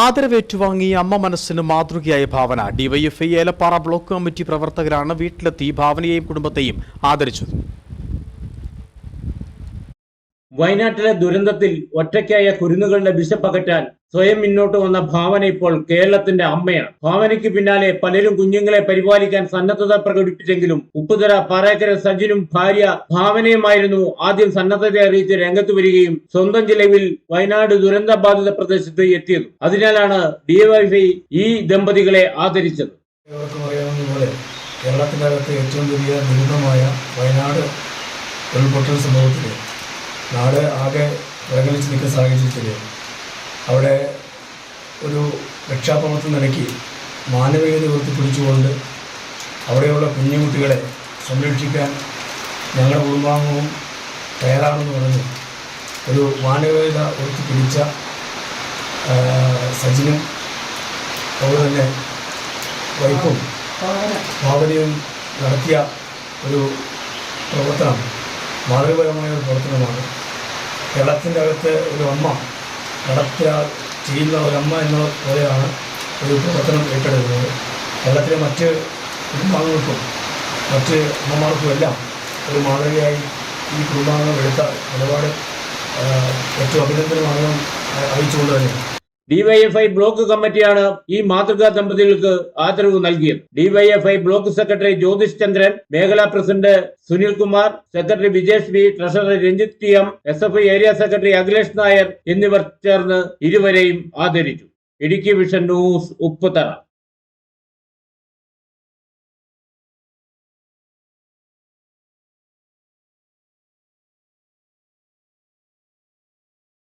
ആദരവേറ്റുവാങ്ങിയ അമ്മ മനസ്സിന് മാതൃകയായ Bhavana. DYFI Elappara block committee പ്രവർത്തകരാണ് വീട്ടിലെത്തി ഭാവനയെയും കുടുംബത്തെയും ആദരിച്ചത്. വയനാട്ടിലെ ദുരന്തത്തിൽ ഒറ്റയ്ക്കായ കുരുന്നുകളുടെ വിശപ്പകറ്റാൻ സ്വയം മുന്നോട്ട് വന്ന ഭാവന ഇപ്പോൾ കേരളത്തിന്റെ അമ്മയാണ്. ഭാവനയ്ക്ക് പിന്നാലെ പലരും കുഞ്ഞുങ്ങളെ പരിപാലിക്കാൻ സന്നദ്ധത പ്രകടിപ്പിച്ചെങ്കിലും ഉപ്പുതറ പാറേക്കര സജിനും ഭാര്യ ഭാവനയുമായിരുന്നു ആദ്യം സന്നദ്ധത അറിയിച്ച് രംഗത്ത് വരികയും സ്വന്തം ജില്ലയിൽ വയനാട് ദുരന്ത ബാധിത പ്രദേശത്ത് എത്തിയത്. അതിനാലാണ് ഡിവൈഫൈ ഈ ദമ്പതികളെ ആദരിച്ചത്. കേരളത്തിനകത്ത് ഏറ്റവും വലിയ ദുരിതമായ വയനാട് ഉരുൾപൊട്ടൽ സംഭവത്തിൽ നാട് ആകെ വിറങ്ങലിച്ച് നിൽക്കുന്ന സാഹചര്യത്തിൽ അവിടെ ഒരു രക്ഷാപ്രവർത്തനം നടക്കി മാനവികത ഉയർത്തിപ്പിടിച്ചുകൊണ്ട് അവിടെയുള്ള കുഞ്ഞുകുട്ടികളെ സംരക്ഷിക്കാൻ ഞങ്ങളുടെ കുടുംബാംഗവും തയ്യാറാണെന്ന് പറഞ്ഞ് ഒരു മാനവികത ഉയർത്തിപ്പിടിച്ച പിടിച്ച സജിനും അതുപോലെ തന്നെ വൈഫും ഭാവനയും നടത്തിയ ഒരു പ്രവർത്തനം മാതൃപരമായ ഒരു പ്രവർത്തനമാണ്. കേരളത്തിന്റെ അകത്ത് ഒരു അമ്മ നടത്തിയാൽ ചെയ്യുന്ന ഒരു അമ്മ എന്ന പോലെയാണ് ഒരു പ്രവർത്തനം ഏറ്റെടുക്കുന്നത്. കേരളത്തിലെ മറ്റ് കുടുംബാംഗങ്ങൾക്കും മറ്റ് അമ്മമാർക്കും എല്ലാം ഒരു മാതൃകയായി ഈ കുടുംബാംഗങ്ങൾ എടുത്ത നിലപാട് ഏറ്റവും അഭിനന്ദനമാണ് അറിയിച്ചുകൊണ്ട് തന്നെ ഡിവൈഎഫ്ഐ ബ്ലോക്ക് കമ്മിറ്റിയാണ് ഈ മാതൃകാ ദമ്പതികൾക്ക് ആദരവ് നൽകിയത്. DYFI block secretary Jyothish Chandran മേഖലാ president Sunil Kumar secretary Vijesh V treasurer Ranjith T M S F area secretary Akhilesh Nair എന്നിവർ ചേർന്ന് ഇരുവരെയും ആദരിച്ചു. Idukki vision news Upputhara.